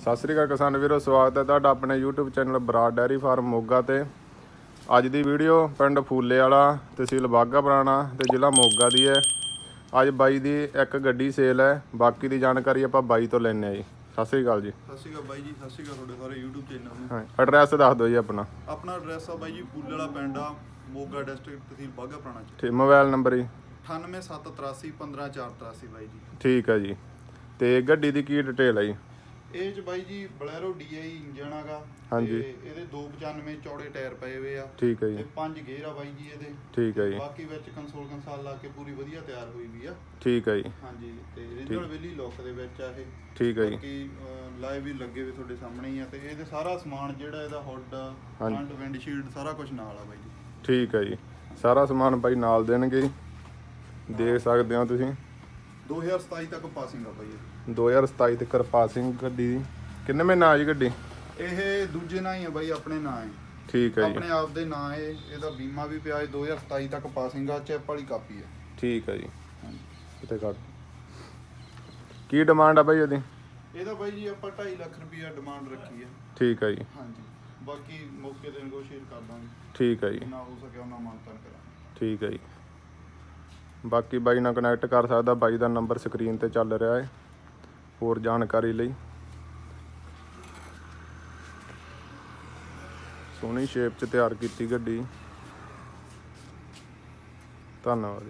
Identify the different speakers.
Speaker 1: ਸਤਿ ਸ੍ਰੀ ਅਕਾਲ ਕਿਸਾਨ ਵੀਰੋ ਸਵਾਗਤ ਹੈ ਤੁਹਾਡਾ ਆਪਣੇ YouTube channel Broad dairy farm Moga ਤੇ। ਅੱਜ ਦੀ ਵੀਡੀਓ ਪਿੰਡ ਫੂਲੇ ਵਾਲਾ ਤਹਿਸੀਲ ਬਾਗਾ ਪੁਰਾਣਾ ਤੇ ਜ਼ਿਲ੍ਹਾ ਮੋਗਾ ਦੀ ਹੈ। ਅੱਜ ਬਾਈ ਦੀ ਇੱਕ ਗੱਡੀ ਸੇਲ ਹੈ ਬਾਕੀ ਦੀ ਜਾਣਕਾਰੀ ਆਪਾਂ ਬਾਈ ਤੋਂ ਲੈਣੇ ਆ ਜੀ। ਸਤਿ ਸ੍ਰੀ ਅਕਾਲ ਜੀ।
Speaker 2: ਸਤਿ ਸ਼੍ਰੀ ਅਕਾਲ ਬਾਈ ਜੀ ਸਤਿ ਸ਼੍ਰੀ ਅਕਾਲ ਤੁਹਾਡੇ ਸਾਰੇ YouTube ਚੈਨਲ ਨੂੰ।
Speaker 1: ਹਾਂ ਐਡਰੈਸ ਦੱਸ ਦਿਓ ਜੀ ਆਪਣਾ।
Speaker 2: ਆਪਣਾ ਐਡਰੈਸ ਆ ਬਾਈ ਜੀ ਫੂਲ ਵਾਲਾ ਪਿੰਡ ਆ ਮੋਗਾ ਡਿਸਟ੍ਰਿਕਟ ਤਹਿਸੀਲ ਬਾਘਾ ਪੁਰਾਣਾ ਚ।
Speaker 1: ਠੀਕ ਮੋਬਾਈਲ ਨੰਬਰ ਜੀ।
Speaker 2: 98783 15483 ਬਾਈ ਜੀ।
Speaker 1: ਠੀਕ ਹੈ ਜੀ। ਤੇ ਗੱਡੀ ਦੀ ਕੀ ਡਿਟੇਲ ਹੈ ਜੀ?
Speaker 2: ਇਹ ਚ ਬਾਈ ਜੀ ਬਲੈਰੋ DI ਇੰਜਨ ਆਗਾ।
Speaker 1: ਹਾਂਜੀ।
Speaker 2: ਇਹਦੇ 295 ਚੌੜੇ ਟਾਇਰ ਪਏ ਹੋਏ ਆ।
Speaker 1: ਠੀਕ ਹੈ
Speaker 2: ਤੇ
Speaker 1: ਜੀ
Speaker 2: ਪੰਜ ਗੇਅਰ ਆ ਬਾਈ ਜੀ ਇਹਦੇ।
Speaker 1: ਠੀਕ ਹੈ ਜੀ।
Speaker 2: ਬਾਕੀ ਵਿੱਚ ਕੰਸੋਲ ਕੰਸਾਲ ਲਾ ਕੇ ਪੂਰੀ ਵਧੀਆ ਤਿਆਰ ਹੋਈ ਵੀ ਆ।
Speaker 1: ਠੀਕ ਹੈ ਜੀ।
Speaker 2: ਹਾਂਜੀ ਤੇ ਰੀਜਨਲ ਵੇਲੀ ਲੋਕ ਦੇ ਵਿੱਚ ਆ ਇਹ।
Speaker 1: ਠੀਕ ਹੈ ਜੀ।
Speaker 2: ਬਾਕੀ ਲਾਈਵ ਵੀ ਲੱਗੇ ਹੋਏ ਤੁਹਾਡੇ ਸਾਹਮਣੇ ਹੀ ਆ। ਤੇ ਇਹਦੇ ਸਾਰਾ ਸਮਾਨ ਜਿਹੜਾ ਇਹਦਾ ਹੁੱਡ
Speaker 1: ਹਾਂਜੀ।
Speaker 2: ਫਰੰਟ ਵਿੰਡਸ਼ੀਲਡ ਸਾਰਾ ਕੁਝ ਨਾਲ ਆ ਬਾਈ ਜੀ।
Speaker 1: ਠੀਕ ਹੈ ਜੀ। ਸਾਰਾ ਸਮਾਨ ਬਾਈ ਨਾਲ ਦੇਣਗੇ। ਜੀ। ਦੇਖ ਸਕਦੇ ਹੋ ਤੁਸੀਂ।
Speaker 2: 2027 ਤੱਕ ਪਾਸਿੰਗ ਆ ਬਾਈ ਇਹ।
Speaker 1: 2027 ਤੱਕ ਪਾਸਿੰਗ ਗੱਡੀ ਦੀ। ਕਿੰਨੇ ਮਹੀਨਾ ਆ ਜੀ ਗੱਡੀ?
Speaker 2: ਇਹ ਦੂਜੇ ਨਾਂ ਹੀ ਆ ਬਾਈ ਆਪਣੇ ਨਾਂ ਹੈ।
Speaker 1: ਠੀਕ ਹੈ ਜੀ।
Speaker 2: ਆਪਣੇ ਆਪ ਦੇ ਨਾਂ ਹੈ ਇਹਦਾ ਬੀਮਾ ਵੀ ਪਿਆ ਹੈ 2027 ਤੱਕ ਪਾਸਿੰਗ ਆ ਚੈਪ ਵਾਲੀ ਕਾਪੀ ਹੈ
Speaker 1: ਠੀਕ ਹੈ ਜੀ। ਕਿਤੇ ਕੱਟ ਕੀ ਡਿਮਾਂਡ ਆ ਬਾਈ ਇਹਦੀ?
Speaker 2: ਇਹਦਾ ਬਾਈ ਜੀ ਆਪਾਂ 2.5 ਲੱਖ ਰੁਪਈਆ ਡਿਮਾਂਡ ਰੱਖੀ ਹੈ
Speaker 1: ਠੀਕ ਹੈ ਜੀ।
Speaker 2: ਹਾਂਜੀ। ਬਾਕੀ ਮੌਕੇ ਤੇ ਨਗੋਸ਼ੀਏਟ ਕਰ ਦਾਂਗੇ।
Speaker 1: ਠੀਕ ਹੈ ਜੀ।
Speaker 2: ਜਿੰਨਾ ਹੋ ਸਕੇ ਉਹਨਾਂ ਮਾਨਤਾਨ ਕਰਾਂਗੇ।
Speaker 1: ਠੀਕ ਹੈ ਜੀ। ਬਾਕੀ ਬਾਈ ਨਾਲ ਕਨੈਕਟ ਕਰ ਸਕਦਾ, ਬਾਈ ਦਾ ਨੰਬਰ ਸਕਰੀਨ ਤੇ ਚੱਲ ਰਿਹਾ ਹੈ ਹੋਰ ਜਾਣਕਾਰੀ ਲਈ। ਸੋਹਣੀ ਸ਼ੇਪ 'ਚ ਤਿਆਰ ਕੀਤੀ ਗੱਡੀ। ਧੰਨਵਾਦ